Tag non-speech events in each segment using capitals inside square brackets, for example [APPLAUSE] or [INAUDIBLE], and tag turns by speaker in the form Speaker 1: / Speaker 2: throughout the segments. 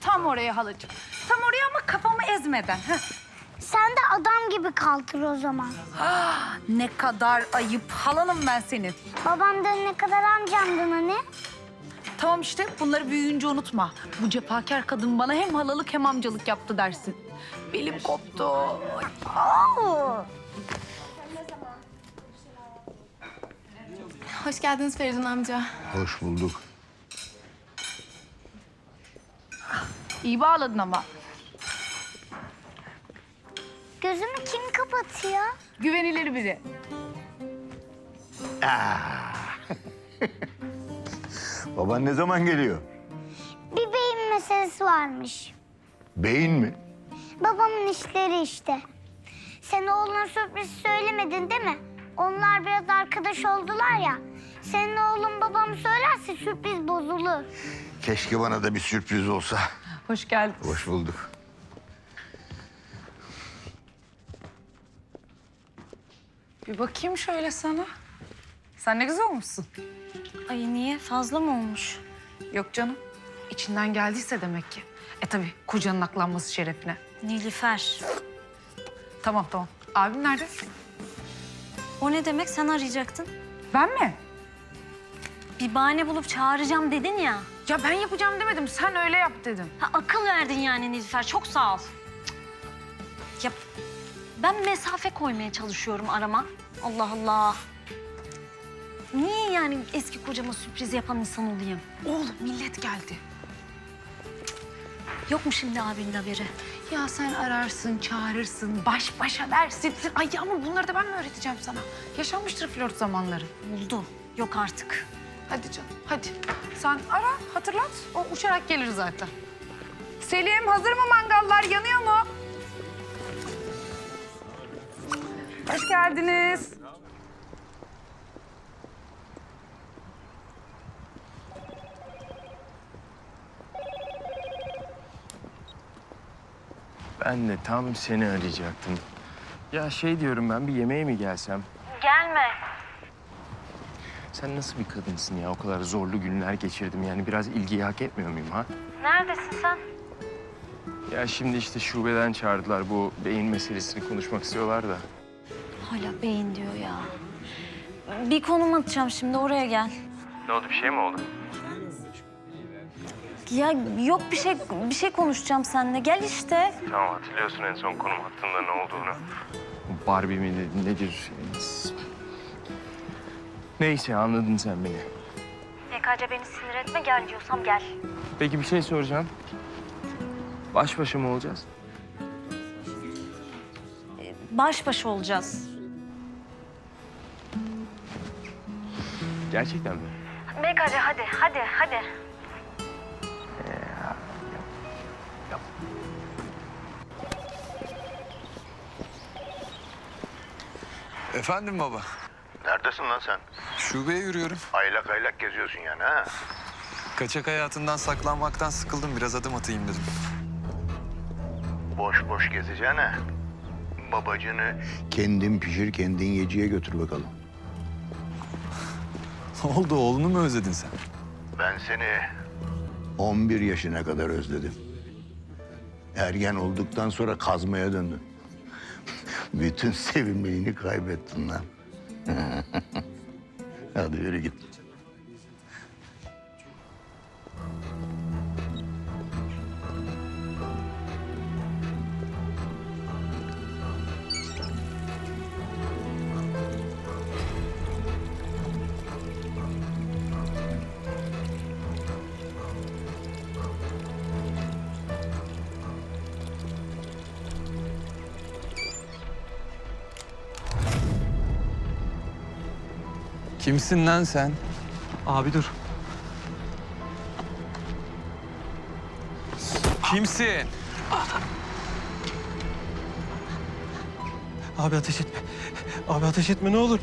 Speaker 1: Tam oraya halacığım. Tam oraya ama kafamı ezmeden. Heh.
Speaker 2: Sen de adam gibi kaldır o zaman.
Speaker 1: Ne kadar ayıp. Halanım ben senin.
Speaker 2: Babamdan ne kadar amcamdın hani?
Speaker 1: Tamam işte bunları büyüyünce unutma. Bu cefakar kadın bana hem halalık hem amcalık yaptı dersin. Belim koptu.
Speaker 3: Hoş geldiniz Feridun amca.
Speaker 4: Hoş bulduk.
Speaker 1: İyi bağladın ama.
Speaker 2: Gözümü kim kapatıyor?
Speaker 1: Güvenilir biri. [LAUGHS]
Speaker 4: Baban ne zaman geliyor?
Speaker 2: Bir beyin meselesi varmış.
Speaker 4: Beyin mi?
Speaker 2: Babamın işleri işte. Sen oğluna sürpriz söylemedin değil mi? Onlar biraz arkadaş oldular ya. Senin oğlun babam söylerse sürpriz bozulur.
Speaker 4: Keşke bana da bir sürpriz olsa.
Speaker 1: Hoş geldin.
Speaker 4: Hoş bulduk.
Speaker 1: Bir bakayım şöyle sana. Sen ne güzel olmuşsun.
Speaker 5: Ay niye? Fazla mı olmuş?
Speaker 1: Yok canım. İçinden geldiyse demek ki. E tabii kocanın aklanması şerefine.
Speaker 5: Nilüfer.
Speaker 1: Tamam tamam. Abim nerede?
Speaker 5: O ne demek? Sen arayacaktın.
Speaker 1: Ben mi?
Speaker 5: Bir bahane bulup çağıracağım dedin ya.
Speaker 1: Ya ben yapacağım demedim. Sen öyle yap dedim.
Speaker 5: Ha, akıl verdin yani Nilüfer. Çok sağ ol. Cık. Ya ben mesafe koymaya çalışıyorum arama. Allah Allah. Niye yani eski kocama sürpriz yapan insan olayım?
Speaker 1: Oğlum millet geldi.
Speaker 5: Yok mu şimdi abinin haberi?
Speaker 1: Ya sen ararsın, çağırırsın, baş başa dersin. Ay ama bunları da ben mi öğreteceğim sana? Yaşanmıştır flört zamanları.
Speaker 5: Oldu. Yok artık.
Speaker 1: Hadi canım, hadi. Sen ara, hatırlat. O uçarak gelir zaten. Selim, hazır mı mangallar? Yanıyor mu? Hoş geldiniz.
Speaker 6: Ben de tam seni arayacaktım. Ya şey diyorum ben bir yemeğe mi gelsem?
Speaker 5: Gelme.
Speaker 6: Sen nasıl bir kadınsın ya? O kadar zorlu günler geçirdim. Yani biraz ilgiyi hak etmiyor muyum ha?
Speaker 5: Neredesin sen?
Speaker 6: Ya şimdi işte şubeden çağırdılar. Bu beyin meselesini konuşmak istiyorlar da.
Speaker 5: Hala beyin diyor ya. Bir konum atacağım şimdi oraya gel.
Speaker 6: Ne oldu? Bir şey mi oldu?
Speaker 5: Ya yok bir şey bir şey konuşacağım seninle. Gel işte.
Speaker 6: Tamam hatırlıyorsun en son konum hattında ne olduğunu. Barbie mi ne- nedir? Neyse anladın sen beni.
Speaker 5: YKC beni sinir etme gel diyorsam gel.
Speaker 6: Peki bir şey soracağım. Baş başa mı olacağız?
Speaker 5: Baş başa olacağız.
Speaker 6: Gerçekten mi?
Speaker 5: BKC hadi hadi hadi.
Speaker 7: Efendim baba.
Speaker 4: Neredesin lan sen?
Speaker 7: Şubeye yürüyorum.
Speaker 4: Aylak aylak geziyorsun yani ha?
Speaker 7: Kaçak hayatından saklanmaktan sıkıldım. Biraz adım atayım dedim.
Speaker 4: Boş boş gezeceğine. Babacını kendin pişir kendin yeciye götür bakalım.
Speaker 7: Ne oldu? Oğlunu mu özledin sen?
Speaker 4: Ben seni 11 yaşına kadar özledim. Ergen olduktan sonra kazmaya döndün. Bütün [LAUGHS] sevimliliğini kaybettin lan. Hadi yürü git.
Speaker 7: Kimsin lan sen?
Speaker 8: Abi dur.
Speaker 7: Kimsin?
Speaker 8: Abi ateş etme. Abi ateş etme ne olur.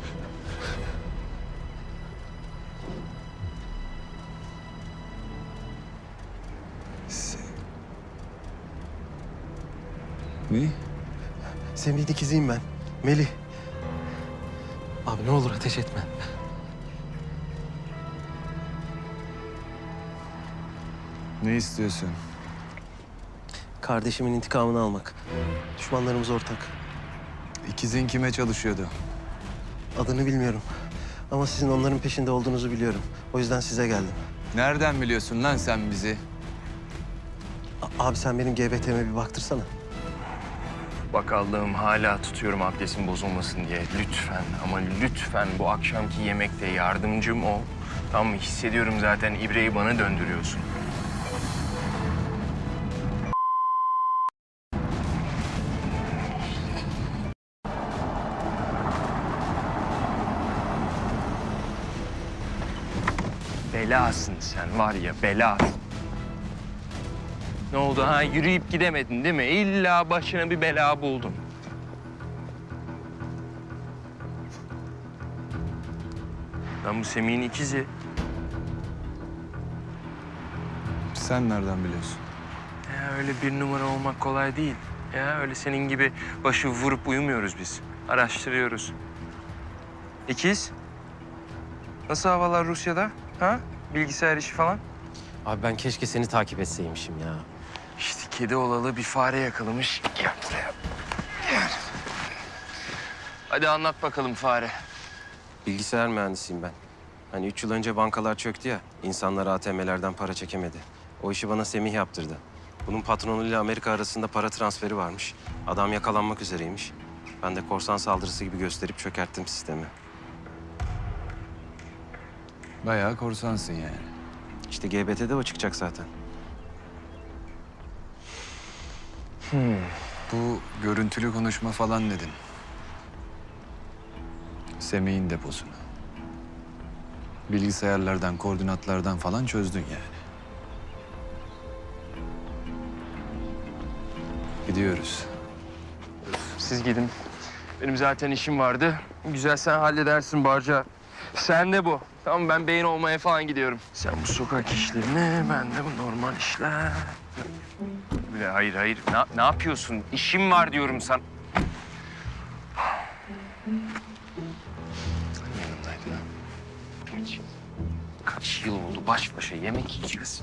Speaker 7: Ne?
Speaker 8: Semih'in ikiziyim ben. Melih. Abi ne olur ateş etme.
Speaker 7: Ne istiyorsun?
Speaker 8: Kardeşimin intikamını almak. Düşmanlarımız ortak.
Speaker 7: İkizin kime çalışıyordu?
Speaker 8: Adını bilmiyorum. Ama sizin onların peşinde olduğunuzu biliyorum. O yüzden size geldim.
Speaker 7: Nereden biliyorsun lan sen bizi?
Speaker 8: A- abi sen benim GBT'me bir baktırsana.
Speaker 6: Bak Allah'ım hala tutuyorum abdestin bozulmasın diye. Lütfen ama lütfen bu akşamki yemekte yardımcım ol. Tamam mı? Hissediyorum zaten ibreyi bana döndürüyorsun. Belasın sen var ya belasın. Ne oldu ha? Yürüyüp gidemedin değil mi? İlla başına bir bela buldun. Lan bu Semih'in ikizi.
Speaker 7: Sen nereden biliyorsun?
Speaker 6: Ya öyle bir numara olmak kolay değil. Ya öyle senin gibi başı vurup uyumuyoruz biz. Araştırıyoruz. İkiz. Nasıl havalar Rusya'da? Ha? Bilgisayar işi falan?
Speaker 8: Abi ben keşke seni takip etseymişim ya.
Speaker 6: İşte kedi olalı bir fare yakalamış. Gel buraya. Gel. Hadi anlat bakalım fare.
Speaker 8: Bilgisayar mühendisiyim ben. Hani üç yıl önce bankalar çöktü ya, insanlar ATM'lerden para çekemedi. O işi bana Semih yaptırdı. Bunun patronuyla Amerika arasında para transferi varmış. Adam yakalanmak üzereymiş. Ben de korsan saldırısı gibi gösterip çökerttim sistemi.
Speaker 7: Bayağı korsansın yani.
Speaker 8: İşte GBT'de o çıkacak zaten.
Speaker 7: Bu görüntülü konuşma falan dedin. Semih'in deposunu. Bilgisayarlardan, koordinatlardan falan çözdün yani. Gidiyoruz.
Speaker 6: Siz gidin. Benim zaten işim vardı. Güzel sen halledersin Barca. Sen de bu. Tamam ben beyin olmaya falan gidiyorum. Sen bu sokak işlerini, ben de bu normal işler. Bir de Hayır hayır. Ne, ne yapıyorsun? İşim var diyorum ha. Kaç, kaç yıl oldu baş başa yemek yiyeceğiz.